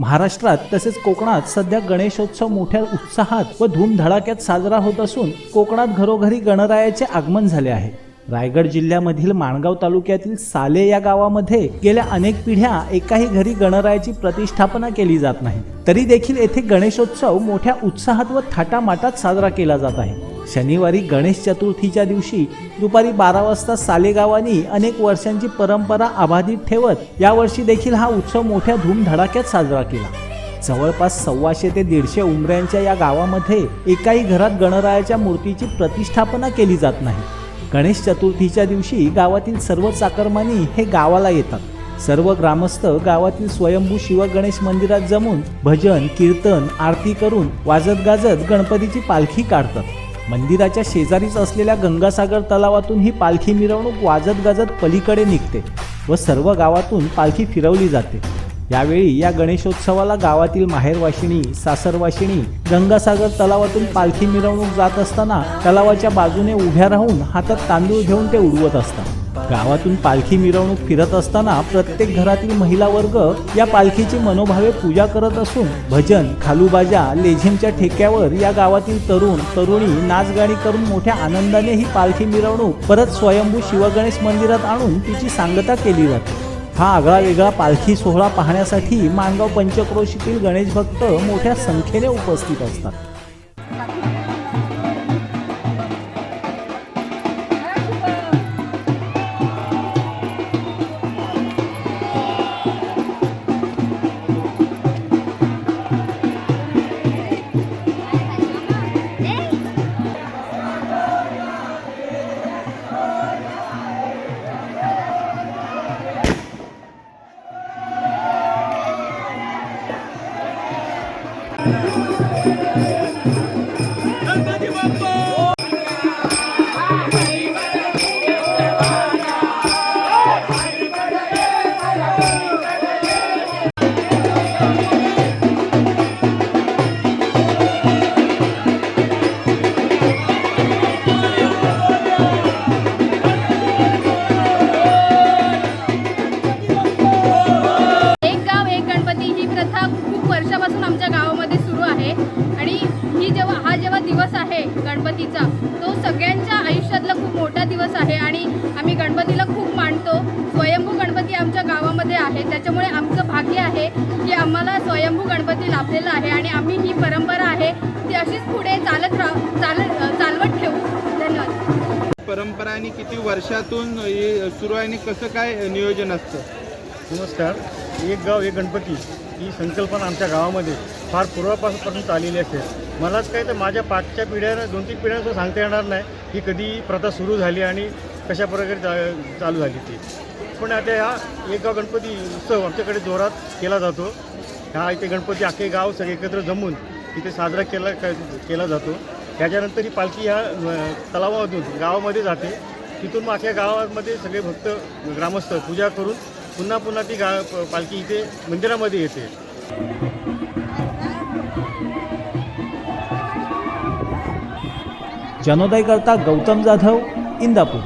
महाराष्ट्रात तसेच कोकणात सध्या गणेशोत्सव मोठ्या उत्साहात व धूमधडाक्यात साजरा होत असून कोकणात घरोघरी गणरायाचे आगमन झाले आहे. रायगड जिल्ह्यामधील माणगाव तालुक्यातील साले या गावामध्ये गेल्या अनेक पिढ्या एकाही घरी गणरायाची प्रतिष्ठापना केली जात नाही. तरी देखील येथे गणेशोत्सव मोठ्या उत्साहात व थाटामाटात साजरा केला जात आहे. शनिवारी गणेश चतुर्थीच्या दिवशी दुपारी बारा वाजता सालेगावानी अनेक वर्षांची परंपरा अबाधित ठेवत यावर्षी देखील हा उत्सव मोठ्या धूमधडाक्यात साजरा केला. जवळपास सव्वाशे ते दीडशे उमऱ्यांच्या या गावामध्ये एकाही घरात गणरायाच्या मूर्तीची प्रतिष्ठापना केली जात नाही. गणेश चतुर्थीच्या दिवशी गावातील सर्व चाकरमानी हे गावाला येतात. सर्व ग्रामस्थ गावातील स्वयंभू शिव गणेश मंदिरात जमून भजन कीर्तन आरती करून वाजत गाजत गणपतीची पालखी काढतात. मंदिराच्या शेजारीच असलेल्या गंगासागर तलावातून ही पालखी मिरवणूक वाजत गाजत पलीकडे निघते व सर्व गावातून पालखी फिरवली जाते. यावेळी या गणेशोत्सवाला गावातील माहेरवाशिणी सासरवाशिणी गंगासागर तलावातून पालखी मिरवणूक जात असताना तलावाच्या बाजूने उभ्या राहून हातात तांदूळ घेऊन ते उडवत असतात. गावातून पालखी मिरवणूक फिरत असताना प्रत्येक घरातील महिला वर्ग या पालखीची मनोभावे पूजा करत असून भजन खालूबाजा लेझिमच्या ठेक्यावर या गावातील तरुण तरुणी नाचगाणी करून मोठ्या आनंदाने ही पालखी मिरवणूक परत स्वयंभू शिवगणेश मंदिरात आणून तिची सांगता केली जाते. हा आगळा वेगळा पालखी सोहळा पाहण्यासाठी माणगाव पंचक्रोशीतील गणेश भक्त मोठ्या संख्येने उपस्थित असतात. एक गणपतीचा. तो सगळ्यांच्या आयुष्यातला खूप मोठा दिवस आहे आणि आम्ही गणपतीला खूप मानतो. स्वयंभू गणपती आमच्या गावामध्ये आहे. त्याच्यामुळे आमचं भाग्य आहे की आम्हाला स्वयंभू गणपती लाभलेला आहे आणि आम्ही ही परंपरा आहे ती अशीच पुढे चालत राह चालत चालवत ठेवू. धन्यवाद. परंपरा आणि किती वर्षातून हे सुरू आहे आणि कसं काय नियोजन असतं? नमस्कार. एक गाव एक गणपती ही संकल्पना आमच्या गावामध्ये फार पूर्वापासूनपर्यंत आलेली असते मलाच काय तर माझ्या पाठच्या पिढ्यानं दोन तीन पिढ्यांचं सांगता येणार नाही की कधी प्रथा सुरू झाली आणि कशा प्रकारे चा चालू झाली ती. पण आता हा एक गाव गणपती उत्सव आमच्याकडे जोरात केला जातो. हा इथे गणपती अख्खे गाव सगळे एकत्र जमून तिथे साजरा केला केला जातो. त्याच्यानंतर ही पालखी ह्या तलावामधून गावामध्ये जाते. तिथून मग अख्या गावामध्ये सगळे भक्त ग्रामस्थ पूजा करून पुन्हा पुन्हा ती गा पालखी इथे मंदिरामध्ये येते. जनोदय करता गौतम जाधव इंदापूर.